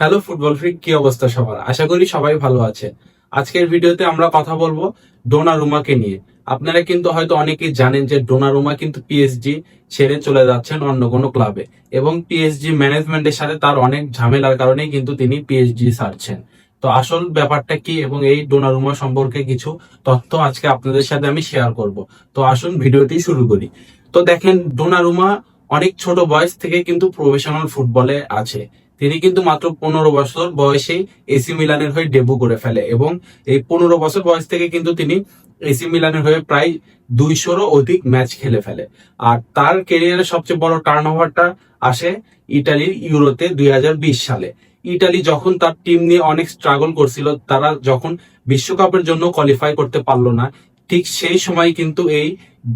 Hello football freak, কি অবস্থা সবার? আশা করি সবাই ভালো আছে। আজকের ভিডিওতে আমরা কথা বলব ডোনারুমাকে নিয়ে। আপনারা কিন্তু হয়তো অনেকেই জানেন যে ডোনারুমা কিন্তু পিএসজি ছেড়ে চলে যাচ্ছেন অন্য কোনো ক্লাবে এবং পিএসজি ম্যানেজমেন্টের সাথে তার অনেক ঝামেলার কারণে কিন্তু তিনি পিএসজি ছাড়ছেন। তো আসল ব্যাপারটা কি এবং এই ডোনারুমা সম্পর্কে কিছু তথ্য আজকে আপনাদের সাথে আমি শেয়ার করব। তো আসুন ভিডিওটি শুরু করি। তো দেখেন, ডোনারুমা অনেক ছোট বয়স থেকে কিন্তু প্রফেশনাল ফুটবলে আছে। তিনি কিন্তু মাত্র পনেরো বছর বয়সেই এসি মিলানের হয়ে ডেবু করে ফেলে এবং এই পনেরো বছর বয়স থেকে কিন্তু তিনি এসি মিলানের হয়ে প্রায় দুইশোরও অধিক ম্যাচ খেলে ফেলে। আর তার কেরিয়ারের সবচেয়ে বড় টার্ন ওভারটা আসে ইটালির ইউরোতে দুই হাজার বিশ সালে। ইটালি যখন তার টিম নিয়ে অনেক স্ট্রাগল করছিল, তারা যখন বিশ্বকাপের জন্য কোয়ালিফাই করতে পারল না, ঠিক সেই সময় কিন্তু এই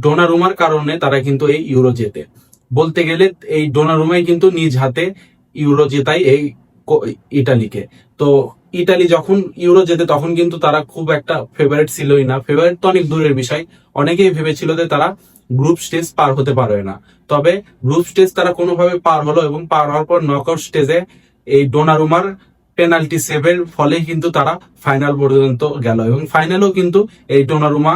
ডোনারুমার কারণে তারা কিন্তু এই ইউরো জেতে। বলতে গেলে এই ডোনারুমাই কিন্তু নিজ হাতে ইউরো জেতাই এই ইটালিকে। তো ইটালি যখন ইউরো জেতে, তখন কিন্তু তারা খুব একটা ফেভারিট ছিলই না। ফেভারিট তো অনেক দূরের বিষয়। অনেকেই ভেবেছিল যে তারা গ্রুপ স্টেজ পার হতে পারবে না। তবে গ্রুপ স্টেজ তারা কোনোভাবে পার হলো এবং পার হওয়ার পর নকআউট স্টেজে এই ডোনারুমার পেনাল্টি সেভের ফলে কিন্তু তারা ফাইনাল পর্যন্ত গেল। এবং ফাইনালেও কিন্তু এই ডোনারুমা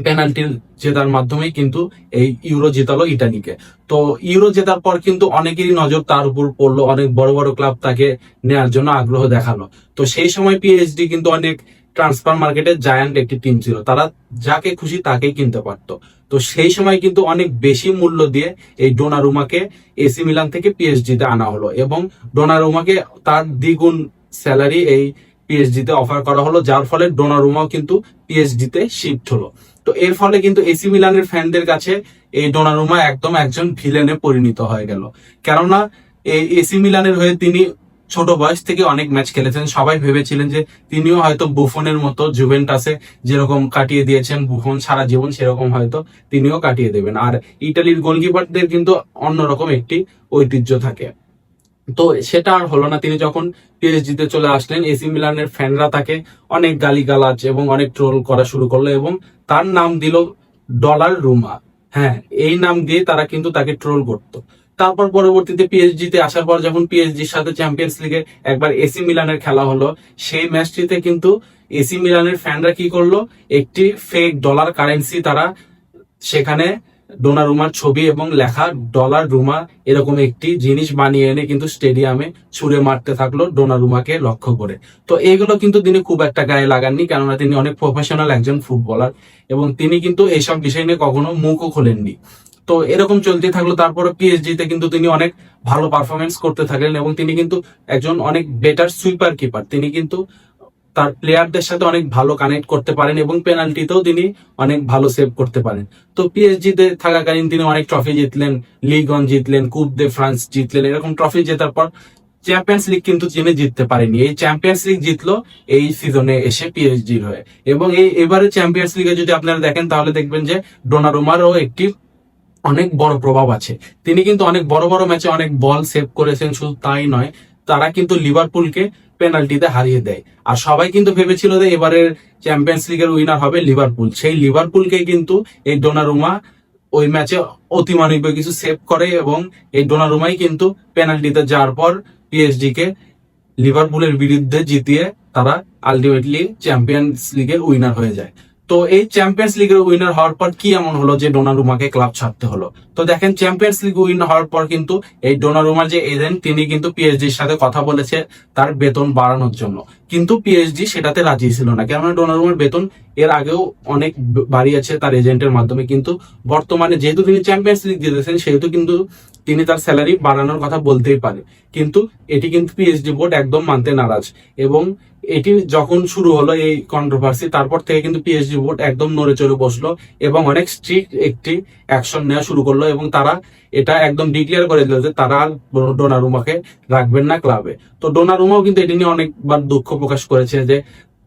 পেনাল্টি জেতার মাধ্যমেই কিন্তু এই ইউরো জেতালো ইটালিকে তো ইউরো জেতার পর কিন্তু অনেকেরই নজর তার উপর পড়ল, অনেক বড় বড় ক্লাব তাকে নেয়ার জন্য আগ্রহ দেখাল। তো সেই সময় পিএইচডি কিন্তু অনেক ট্রান্সফার মার্কেটে জায়ান্ট একটি টিম ছিল। তারা যাকে খুশি তাকেই কিনতে পারতো। তো সেই সময় কিন্তু অনেক বেশি মূল্য দিয়ে এই ডোনারুমাকে এসি মিলান থেকে পিএইচডি তে আনা হলো এবং ডোনারুমাকে তার দ্বিগুণ স্যালারি এই পিএইচডি তে অফার করা হলো, যার ফলে ডোনারুমাও কিন্তু পিএইচডি তে শিফট হলো। তো এর ফলে কিন্তু এসি মিলানের ফ্যানদের কাছে এই ডোনারুমা একদম একজন ভিলেনে পরিণত হয়ে গেল। কেননা এই এসি মিলানের হয়ে তিনি ছোট বয়স থেকে অনেক ম্যাচ খেলেছেন। সবাই ভেবেছিলেন যে তিনিও হয়তো বুফনের মতো জুভেন্টাসে যেরকম কাটিয়ে দিয়েছেন বুফন সারা জীবন সেরকম হয়তো তিনিও কাটিয়ে দেবেন। আর ইটালির গোলকিপারদের কিন্তু অন্যরকম একটি ঐতিহ্য থাকে। তো সেটা আর হলো না। তিনি যখন পিএইচডি তে চলে আসলেন এসি মিলানের ফ্যানরা তাকে অনেক গালিগালাজ এবং অনেক ট্রোল করা শুরু করল এবং তার নাম দিল ডলার রুমা। হ্যাঁ এই নাম দিয়ে তারা কিন্তু তাকে ট্রোল করতো। তারপর পরবর্তীতে পিএইচডি তে আসার পর যখন পিএইচডির সাথে চ্যাম্পিয়ন্স লিগে একবার এসি মিলানের খেলা হলো, সেই ম্যাচটিতে কিন্তু এসি মিলানের ফ্যানরা কি করল? একটি ফেক ডলার কারেন্সি তারা সেখানে ডোনারুমার ছবি এবং লেখা ডলার রুমা এরকম একটি জিনিস বানিয়ে এনে কিন্তু স্টেডিয়ামে ছুড়ে মারতে থাকল ডোনারুমাকে লক্ষ্য করে। তো এগুলো কিন্তু তিনি খুব একটা গায়ে লাগাননি, কেননা তিনি অনেক প্রফেশনাল একজন ফুটবলার এবং তিনি কিন্তু এইসব বিষয় নিয়ে কখনো মুখও খোলেননি। তো এরকম চলতে থাকল তারপরে পিএইচডি তে কিন্তু তিনি অনেক ভালো পারফরমেন্স করতে থাকলেন এবং তিনি কিন্তু একজন অনেক বেটার সুইপার কিপার তিনি কিন্তু তার প্লেয়ারদের সাথে অনেক ভালো কানেক্ট করতে পারেন এবং পেনাল্টিতেও তিনি অনেক ভালো সেভ করতে পারেন। তো পিএসজি তে থাকাকালীন তিনি অনেক ট্রফি জিতলেন লিগ অন জিতলেন, কুপ দে ফ্রান্স জিতলেন, এরকম ট্রফি জেতার পর চ্যাম্পিয়ন্স লিগ কিন্তু তিনি জিততে পারেনি। এই চ্যাম্পিয়ন্স লিগ জিতলো এই সিজনে এসে পিএইচডির হয়ে। এবং এই এবারে চ্যাম্পিয়ন্স লিগে যদি আপনারা দেখেন, তাহলে দেখবেন যে ডোনারোমারও একটি অনেক বড় প্রভাব আছে। তিনি কিন্তু অনেক বড় বড় ম্যাচে অনেক বল সেভ করেছেন, শুধু তাই নয় তারা কিন্তু লিভারপুলকে পেনাল্টিতে হারিয়ে দেয়। আর সবাই কিন্তু ভেবেছিল যে এবারের চ্যাম্পিয়ন্স লিগের উইনার হবে লিভারপুল সেই লিভারপুলকে কিন্তু এই ডোনারুমা ওই ম্যাচে অতিমানবীয় কিছু সেভ করে এবং এই ডোনারুমাই কিন্তু পেনাল্টিতে যাওয়ার পর পিএসডি কে লিভারপুলের বিরুদ্ধে জিতিয়ে তারা আলটিমেটলি চ্যাম্পিয়ন্স লিগের উইনার হয়ে যায়। তো এই চ্যাম্পিয়ন্স লিগের উইনার হওয়ার পর কি এমন হলো যে ডোনারুমাকে ক্লাব ছাড়তে হলো? তো দেখেন চ্যাম্পিয়ন্স লিগ উইন হওয়ার পর কিন্তু এই ডোনারুমার যে এজেন্ট তিনি কিন্তু পিএইচডির সাথে কথা বলেছে তার বেতন বাড়ানোর জন্য। কিন্তু পিএইচডি সেটাতে রাজি ছিল না, কেননা ডোনারুমার বেতন এর আগেও অনেক বাড়িয়েছে তার এজেন্টের মাধ্যমে। কিন্তু বর্তমানে যেহেতু তিনি চ্যাম্পিয়ন্স লিগ জিতেছেন, সেহেতু কিন্তু তিনি তার স্যালারি বাড়ানোর কথা বলতেই পারে। কিন্তু এটি কিন্তু পিএইচডি বোর্ড একদম মানতে নারাজ। এবং এটি যখন শুরু হলো এই কন্ট্রোভার্সি তারপর থেকে কিন্তু পিএইচডি বোর্ড একদম নড়ে চড়ে বসল এবং অনেক স্ট্রিক্ট একটি অ্যাকশন নেওয়া শুরু করল এবং তারা এটা একদম ডিক্লেয়ার করে দিল যে তারা ডোনারুমাকে রাখবেন না ক্লাবে তো ডোনারুমাও কিন্তু এটি নিয়ে অনেকবার দুঃখ প্রকাশ করেছে যে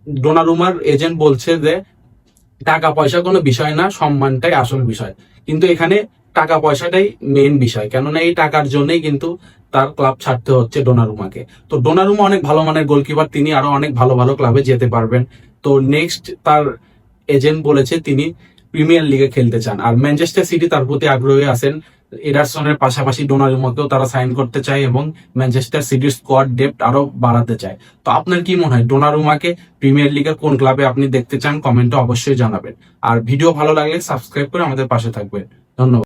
ডোনারুমার এজেন্ট বলছে যে টাকা পয়সা কোনো বিষয় না, সম্মানটাই আসল বিষয়। কিন্তু এখানে টাকা পয়সাটাই মেইন বিষয়। কেননা এই টাকার জন্যই কিন্তু তার ক্লাব ছাড়তে হচ্ছে ডোনারুমাকে। তো ডোনারুমা অনেক ভালো মানের গোলকিপার তিনি আরও অনেক ভালো ভালো ক্লাবে যেতে পারবেন। তো নেক্সট তার এজেন্ট বলেছে তিনি প্রিমিয়ার লিগে খেলতে চান। আর ম্যানচেস্টার সিটি তার প্রতি আগ্রহী আছেন। এডারসনের পাশাপাশি ডোনারুমাকেও তারা সাইন করতে চায় এবং ম্যানচেস্টার সিটির স্কোয়াড ডেপ্ট আরও বাড়াতে চায়। তো আপনার কি মনে হয়, ডোনারুমাকে প্রিমিয়ার লিগের কোন ক্লাবে আপনি দেখতে চান? কমেন্টে অবশ্যই জানাবেন। আর ভিডিও ভালো লাগলে সাবস্ক্রাইব করে আমাদের পাশে থাকবেন। ধন্যবাদ।